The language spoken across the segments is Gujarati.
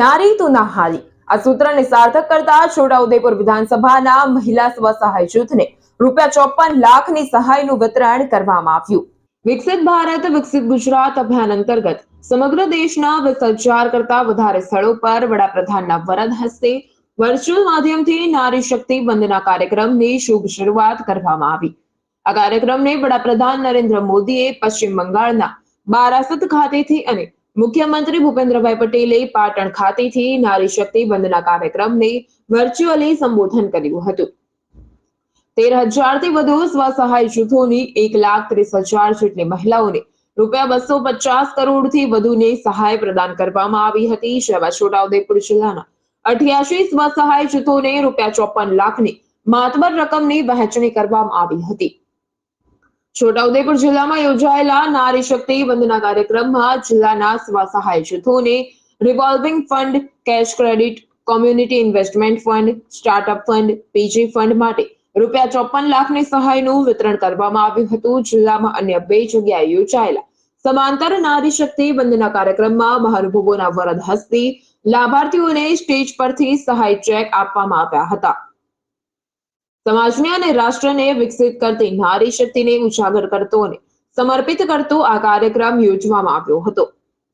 નારી તો ના હારી આ સૂત્રને સાર્થક કરતા છોટાઉદેપુર વિધાનસભાના મહિલા સ્વસહાય જૂથને રૂપિયા ચોપન લાખની સહાયનું વિતરણ કરવામાં આવ્યું. વિકસિત ભારત, વિકસિત ગુજરાત અભિયાન અંતર્ગત સમગ્ર દેશના વીસ હજાર કરતા વધારે સ્થળો પર વડાપ્રધાનના વરદ હસ્તે વર્ચ્યુઅલ માધ્યમથી નારી શક્તિ બંધના કાર્યક્રમની શુભ શરૂઆત કરવામાં આવી. આ કાર્યક્રમને વડાપ્રધાન નરેન્દ્ર મોદીએ પશ્ચિમ બંગાળના બારાસત ખાતેથી અને મુખ્યમંત્રી ભૂપેન્દ્રભાઈ પટેલે પાટણ ખાતેથી નારી શક્તિ બંધના કાર્યક્રમને વર્ચ્યુઅલી સંબોધન કર્યું હતું. તેર હજારથી વધુ સ્વસહાય જૂથોની એક લાખ ત્રીસ હજાર જેટલી મહિલાઓને રૂપિયા બસો પચાસ કરોડથી વધુની સહાય પ્રદાન કરવામાં આવી હતી. જેમાં છોટાઉદેપુર જિલ્લાના અઠ્યાસી સ્વસહાય જૂથોને રૂપિયા ચોપન લાખની માતબર રકમની વહેંચણી કરવામાં આવી હતી. છોટાઉદેપુર જિલ્લામાં યોજાયેલા નારી શક્તિ વંદના કાર્યક્રમમાં જિલ્લાના સ્વસહાય જૂથોને revolving fund cash credit community investment fund startup fund PG fund માટે રૂપિયા ચોપન લાખની સહાયનું વિતરણ કરવામાં આવ્યું હતું. જિલ્લામાં અન્ય બે જગ્યાએ યોજાયેલા સમાંતર નારી શક્તિ વંદના કાર્યક્રમમાં મહાનુભવોના વરદ હસ્તી લાભાર્થીઓને સ્ટેજ પરથી સહાય ચેક આપવામાં આવ્યા હતા. સમાજને અને રાષ્ટ્રને વિકસિત કરતી નારી શક્તિને ઉજાગર કરતો અને સમર્પિત કરતો આ કાર્યક્રમ યોજવામાં આવ્યો હતો.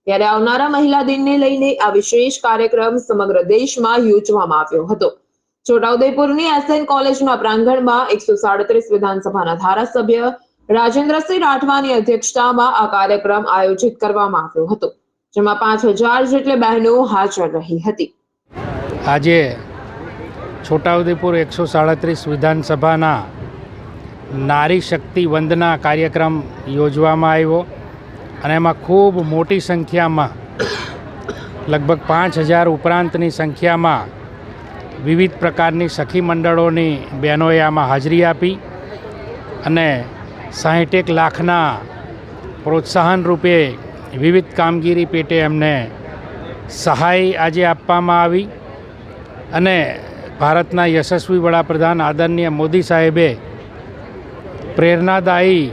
ત્યારે આવનારા મહિલા દિનને લઈને આ વિશેષ કાર્યક્રમ સમગ્ર દેશમાં યોજવામાં આવ્યો હતો. છોટાઉદેપુરની એસએન કોલેજના પ્રાંગણમાં એકસો સાડત્રીસ વિધાનસભાના ધારાસભ્ય રાજેન્દ્રસિંહ રાઠવાની અધ્યક્ષતામાં આ કાર્યક્રમ આયોજિત કરવામાં આવ્યો હતો, જેમાં પાંચ હજાર જેટલી બહેનો હાજર રહી હતી. આજે છોટાઉદેપુર એકસો સાડત્રીસ વિધાનસભાના નારી શક્તિ વંદના કાર્યક્રમ યોજવામાં આવ્યો અને એમાં ખૂબ મોટી સંખ્યામાં, લગભગ પાંચ હજાર ઉપરાંતની સંખ્યામાં વિવિધ પ્રકારની સખી મંડળોની બહેનોએ આમાં હાજરી આપી અને સાહીઠેક લાખના પ્રોત્સાહન રૂપે વિવિધ કામગીરી પેટે એમને સહાય આજે આપવામાં આવી અને ભારતના યશસ્વી વડાપ્રધાન આદરણીય મોદી સાહેબે પ્રેરણાદાયી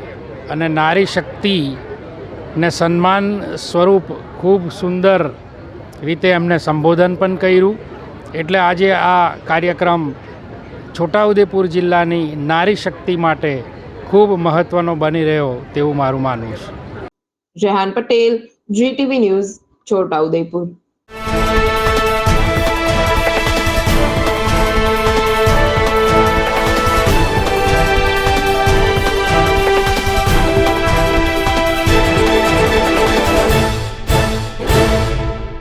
અને નારી શક્તિને સન્માન સ્વરૂપ ખૂબ સુંદર રીતે એમને સંબોધન પણ કર્યું. એટલે આજે આ કાર્યક્રમ છોટાઉદેપુર જિલ્લાની નારી શક્તિ માટે ખૂબ મહત્ત્વનો બની રહ્યો તેવું મારું માનવું છે. Jehan Patel GTV news Chhota Udaipur.